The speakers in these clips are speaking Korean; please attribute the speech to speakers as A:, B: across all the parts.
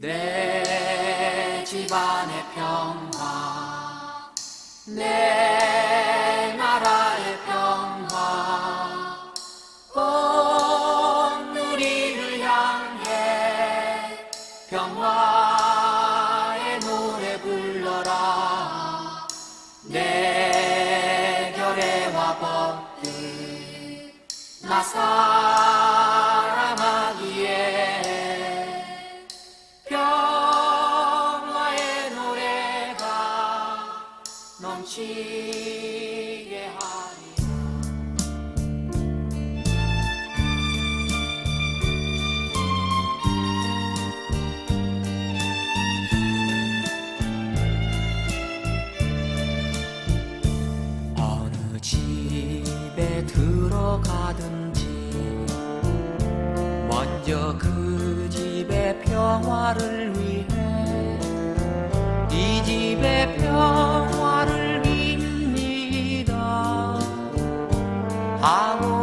A: 내 집안의 평화 내 나라의 평화. 온 우리를 향해 평화의 노래 불러라. 내 결의와 법들 나사 넘치게 하니 어느 집에 들어가든지 먼저 그 집의 평화를 위해 I will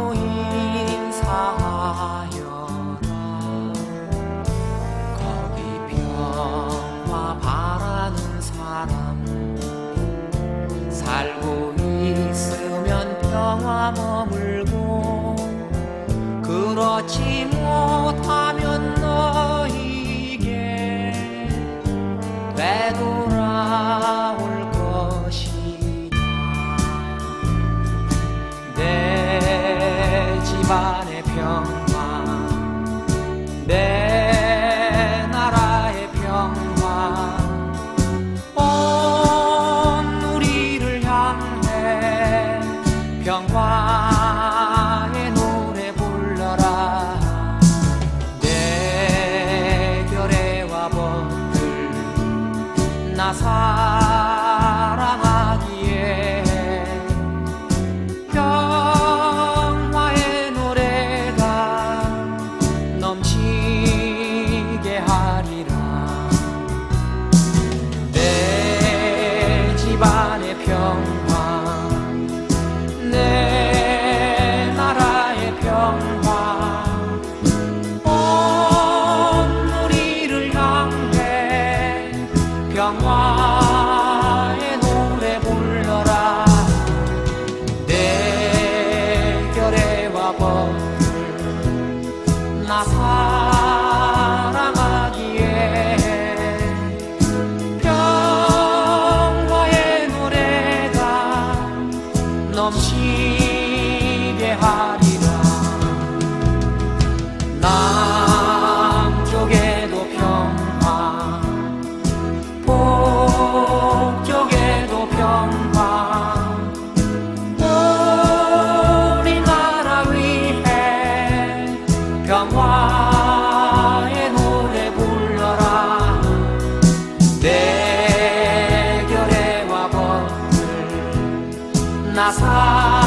A: 평화의 노래 불러라. 내 결에 와버 nasar.